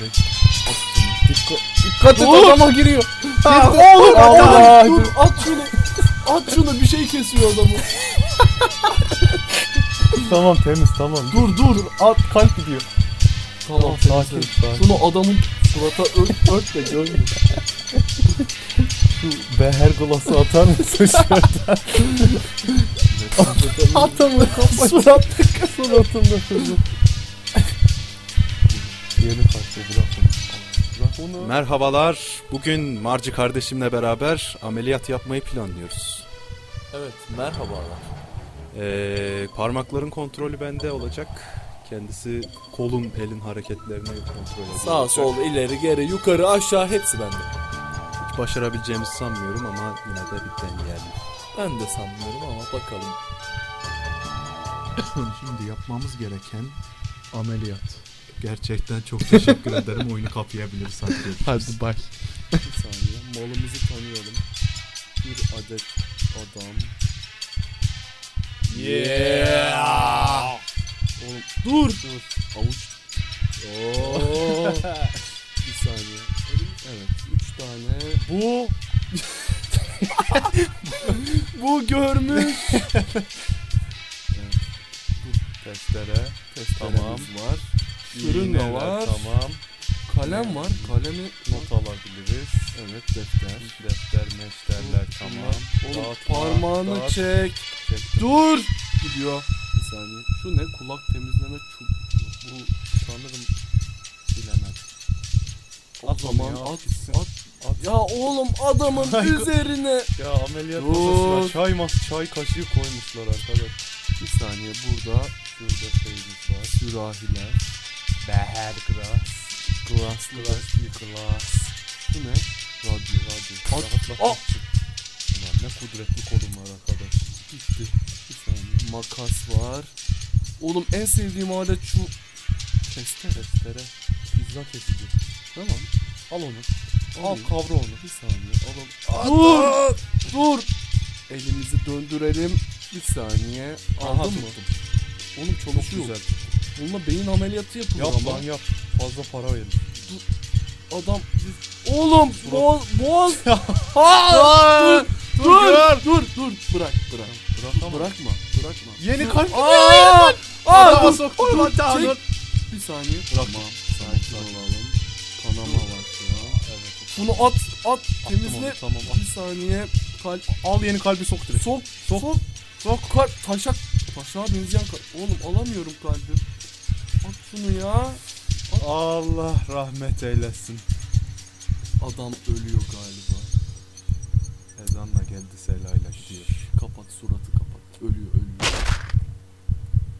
direkt. Dikkat, dikkat et Dur. adama giriyor. Ha, oğlum Allah. dur at şunu. At şunu bir şey kesiyor adamı. Tamam temiz tamam. Dur dur. At kalp gidiyor. Tamam sakin sakin. sakin. Şunu adamın surata ört, ört de görmüyor. Şu beher glası atar mısın şuradan? Adamın kafası surat, suratında kızım. Yeni kaçtı bırak onu. Bırak onu. Merhabalar. Bugün Marci kardeşimle beraber ameliyat yapmayı planlıyoruz. Evet merhabalar. Ee, parmakların kontrolü bende olacak. Kendisi kolun, elin hareketlerini kontrol edecek. Sağ sol ileri geri yukarı aşağı hepsi bende. Hiç başarabileceğimizi sanmıyorum ama yine de bir deneyelim. Ben de sanmıyorum ama bakalım. Şimdi yapmamız gereken ameliyat. Gerçekten çok teşekkür ederim. Oyunu kapayabiliriz hadi. Hadi baş. Bir saniye malımızı tanıyalım. Bir adet adam. Yeah. Oğlum, dur. Dur. Avuç. Oo. bir saniye. Evet. Üç tane. Bu Bu görmüş. testere. Testeremiz Tamam. var. Fırın da var. Tamam. Kalem var. Kalemi Not alabiliriz. Evet defter. Defter, meşterler tamam. Oğlum Dağıtma, parmağını dağıt. çek. Çektim. Dur. Gidiyor. Bir saniye. Şu ne? Kulak temizleme çubuğu. Bu sanırım bilemem. O zaman at, at. At. Ya oğlum adamın üzerine. Ya ameliyat masasına çay mas çay kaşığı koymuşlar arkadaş. Bir saniye burada Şurada şeyimiz var. sürahiler. Beher glass. Glass bir glass. Şu ne? Radyo. Radyo. At. Rahatlatmak Aa! için. Ulan ne kudretli kolum var arkadaş. Gitti. Bir saniye. Makas var. Oğlum en sevdiğim alet şu. Testere. Testere. Pizza kesici. Tamam. Al onu. Al Alayım. kavra onu. Bir saniye. Alalım. Dur. Dur. Elimizi döndürelim. Bir saniye. Aha Aldın mı? Oğlum Çok çalışıyor. güzel. Bununla beyin ameliyatı yapılır Yap ama. lan yap. Fazla para verin. Adam Oğlum boğaz boğaz. ha, dur, dur, dur, dur, bırak, bırak. Bırak ama. Bırakma, bırakma. Yeni Dur. kalp Aa, aa, Adama dur, soktu dur, lan, çek. tamam. Bir saniye. Bırak. Tamam, sakin Tamam, olalım. Kanama var şu an. Evet. Bunu at, at, temizle. onu, tamam. Bir saniye. Kalp, Al yeni kalbi sok direkt. sok, Sok. sok, sok. Kalp, taşak, taşağa benzeyen kalp. Oğlum alamıyorum kalbi. Şunu ya. Allah rahmet eylesin. Adam ölüyor galiba. Ezanla geldi selayla gidiyor. Kapat suratı kapat. Ölüyor ölüyor.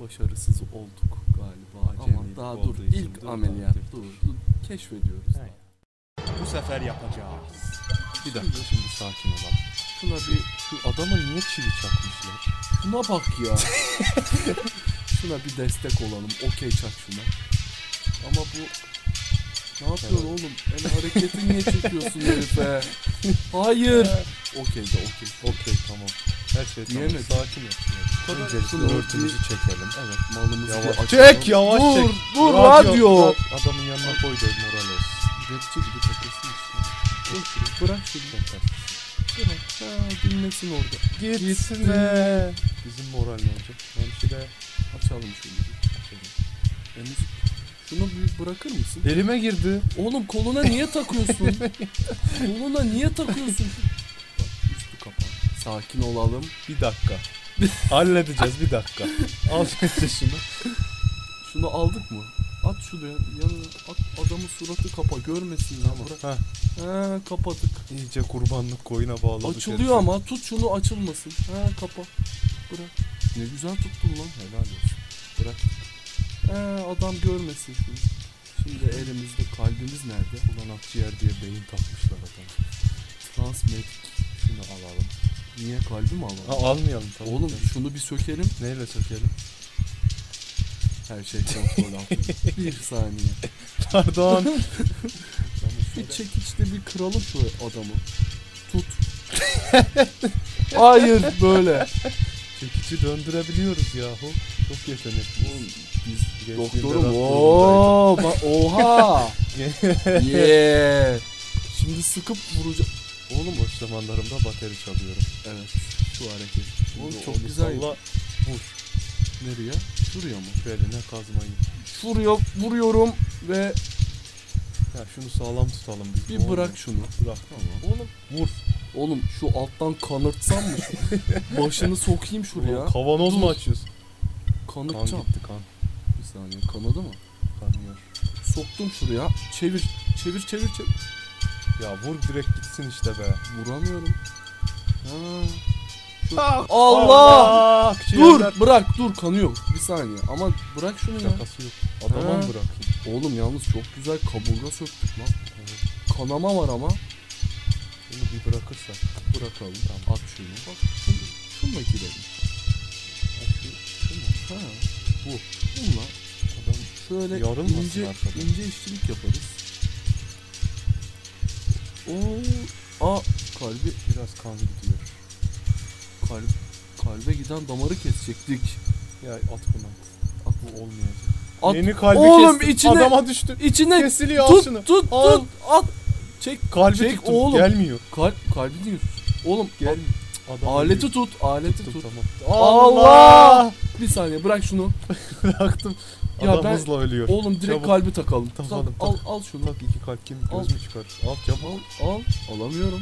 Başarısız olduk galiba ama Acemilik daha dur olduğu için ilk dur, ameliyat dur, dur, dur. keşfediyoruz. Bu sefer yapacağız. Bir dakika şimdi sakin olalım. Şuna bir Şu adama niye çivi çakmışlar? şuna bak ya. şuna bir destek olalım. Okey çak şuna. Ama bu ne yapıyorsun oğlum? El hareketi niye çekiyorsun herife? Hayır. Okey de okey. Okey tamam. Her şey tamam. Diyemedim. Sakin ol. Öncelikle Şunu örtümüzü çekelim. Evet malımızı Yavaş. bir açalım. Çek yavaş dur, çek. Dur radyo. bırak, Adamın yanına koy da moral olsun. Rapçi gibi takılsın işte. Dur, bırak şunu. Bırak. Ha, dinlesin orada. Gitme. Bizim moral ne olacak? Hemşire. Açalım şunu. bir, Açalım. E, müzik. Şunu bir bırakır mısın? Elime girdi. Oğlum koluna niye takıyorsun? koluna niye takıyorsun? Bak üstü kapan. Sakin olalım. Bir dakika. Halledeceğiz bir dakika. Al şunu. Şunu aldık mı? At şuraya yanına at adamın suratı kapa görmesin ya bırak. Ha, He kapadık. iyice kurbanlık koyuna bağladık. Açılıyor ama tut şunu açılmasın. He kapa. Bırak. Ne güzel tuttun lan. Helal olsun. Bırak. He adam görmesin şunu. Şimdi elimizde kalbimiz nerede? Ulan akciğer diye beyin takmışlar adamı. Transmed. Şunu alalım. Niye kalbi mi alalım? Ha, almayalım tamam. Oğlum şunu bir sökelim. Neyle sökelim? Her şey kontrol altında. bir saniye. Pardon. Bir çekiçle bir kıralım şu adamı. Tut. Hayır böyle. Çekici döndürebiliyoruz yahu. Çok yetenekli. Oğlum, Biz Doktorum ba- oha. Yeah. Şimdi sıkıp vuracağım. Oğlum boş zamanlarımda bateri çalıyorum. Evet. Şu hareket. Oğlum çok güzel. salla, vur. Nereye? Şuraya mı? Şu eline kazmayı. Şuraya vuruyorum ve Ya şunu sağlam tutalım biz. bir bırak şunu. Bırak. Oğlum vur. Oğlum şu alttan kanırtsam mı? Başını sokayım şuraya. Oğlum, kavanoz mu açıyorsun? Kan Kanırtacağım. gitti kan. Bir saniye kanadı mı? Kanıyor. Soktum şuraya. Çevir. Çevir çevir çevir. Ya vur direkt gitsin işte be. Vuramıyorum. Ha. Ah, Allah! Allah! Dur bırak dur kanıyor. Bir saniye ama bırak şunu ya. Şakası yok. Adama bırakayım? Oğlum yalnız çok güzel kaburga söktük lan. Kanama var ama. Bunu bir bırakırsak. Bırakalım. Tamam. At şunu. Bak şunu, şunla gidelim. Ha, şu, şu mu? Ha. Bu. Bununla Adam şöyle Yarılmasın ince, ince işçilik yaparız. Oo. Aa kalbi biraz kan gidiyor. Kalp kalbe giden damarı kesecektik. Ya at bunu. At bu olmayacak. At. Yeni kalbi Oğlum kestim. içine- Adama düştü. İçine Kesiliyor al tut şunu. tut Al. tut at. Çek Kalbi Çek tuttum. oğlum. Gelmiyor. kalp kalbi değil. Oğlum Gel. Adam aleti tut aleti Tuttum, tut. tamam. Allah! Bir saniye bırak şunu. Bıraktım. Ya Adam ben- hızla ölüyor. Oğlum direkt Çabuk. kalbi takalım. Takalım, Tak, al al şunu. Bak iki kalp kim Al. göz mü çıkar? Al çabuk. Al al alamıyorum.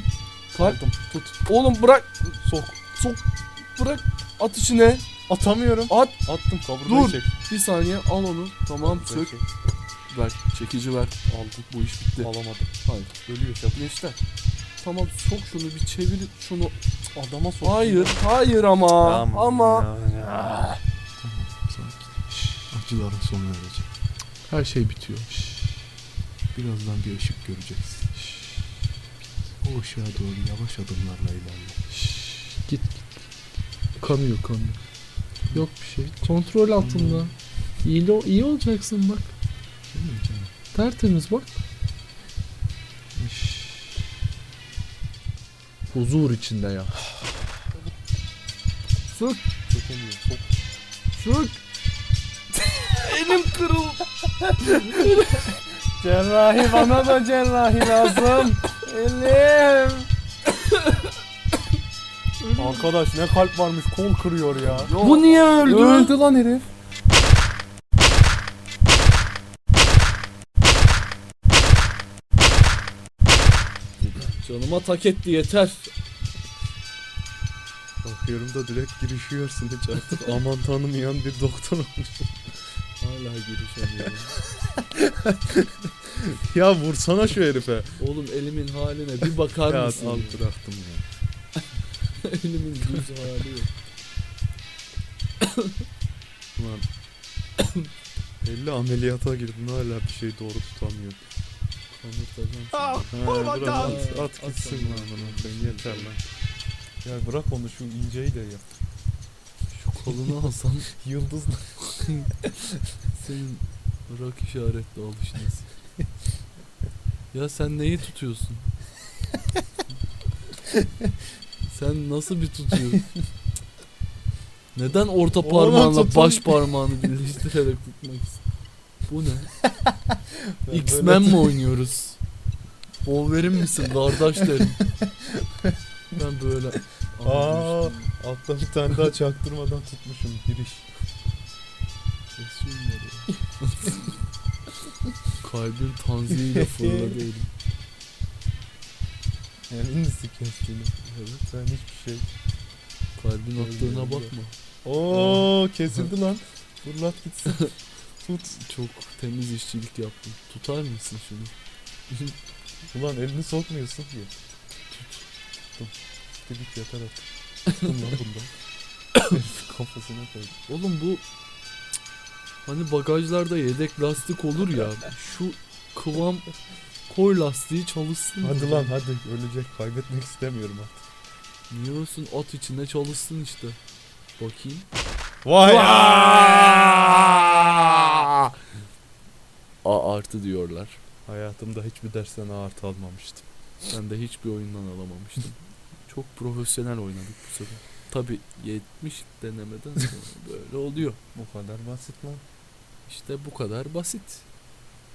Kalp Aldım. Tut. oğlum bırak Sok. Bırak at içine. Atamıyorum. At Attım kaburgayı Dur. çek. bir saniye al onu. Tamam Kaburgayı sök. çek. Ver çekici ver. Aldım. Bu iş bitti. Alamadım. Hayır. Ölüyor çabuk. Gençler. Tamam sok şunu bir çevir şunu. Adama sok. Hayır hayır ama ama. Acıların sonu verecek. Her şey bitiyor. Birazdan bir ışık göreceksin. O ışığa doğru yavaş adımlarla ilerle. Git git. Kanıyor kanıyor. Yok bir şey. Kontrol altında. İyi, lo- iyi olacaksın bak. Tertemiz bak. Huzur içinde ya. Sok. sök. Elim kırıl. Cerrahi bana da cerrahi lazım. Elim. Arkadaş ne kalp varmış kol kırıyor ya. Bu niye öldü? Öldü lan herif. Canıma tak etti yeter. Bakıyorum da direkt girişiyorsun hiç artık aman tanımayan bir doktor olmuşsun. Hala girişemiyorum. ya vursana şu herife. Oğlum elimin haline bir bakar Ya mısın? al ya? bıraktım ya. Elimin düz hali yok. Ulan 50 ameliyata girdim hala bir şey doğru tutamıyor. Kanırtacağım Ah, bırak Aa, at, at at gitsin lan bana ben yeter lan. Ya bırak onu şu inceyi de yap. Şu kolunu alsam Yıldız senin rak işaretli alış nasıl? ya sen neyi tutuyorsun? sen nasıl bir tutuyorsun? Neden orta parmağınla tutun. baş parmağını birleştirerek tutmak? Bu ne? X-Men mi oynuyoruz? Wolverine misin kardeş derim. Ben böyle Aa, altta bir tane daha çaktırmadan tutmuşum giriş. Kalbin tanziyle fırladı elim. İndisi kestiğini. Evet sen hiçbir şey. Kalbin attığına bakma. Oo kesildi lan. Fırlat gitsin. Tut. Çok temiz işçilik yaptın. Tutar mısın şunu? Ulan elini sokmuyorsun ki. Tut. Tuttum. Yeter artık. Tuttum lan bundan. Herif Kafasına koy. Oğlum bu hani bagajlarda yedek lastik olur ya. Şu kıvam koy lastiği çalışsın. Hadi lan hadi ölecek kaybetmek istemiyorum artık. Niye olsun at içinde çalışsın işte. Bakayım. Vay A artı diyorlar. Hayatımda hiçbir dersten artı almamıştım. Ben de hiçbir oyundan alamamıştım. Çok profesyonel oynadık bu sefer. Tabi 70 denemeden sonra böyle oluyor. Bu kadar basit lan. İşte bu kadar basit.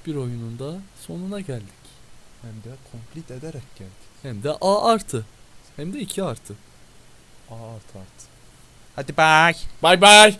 Bir oyunun da sonuna geldik. Hem de complete ederek geldik. Hem de A artı. Hem de 2 artı. A artı artı. Hadi bye. Bay bay.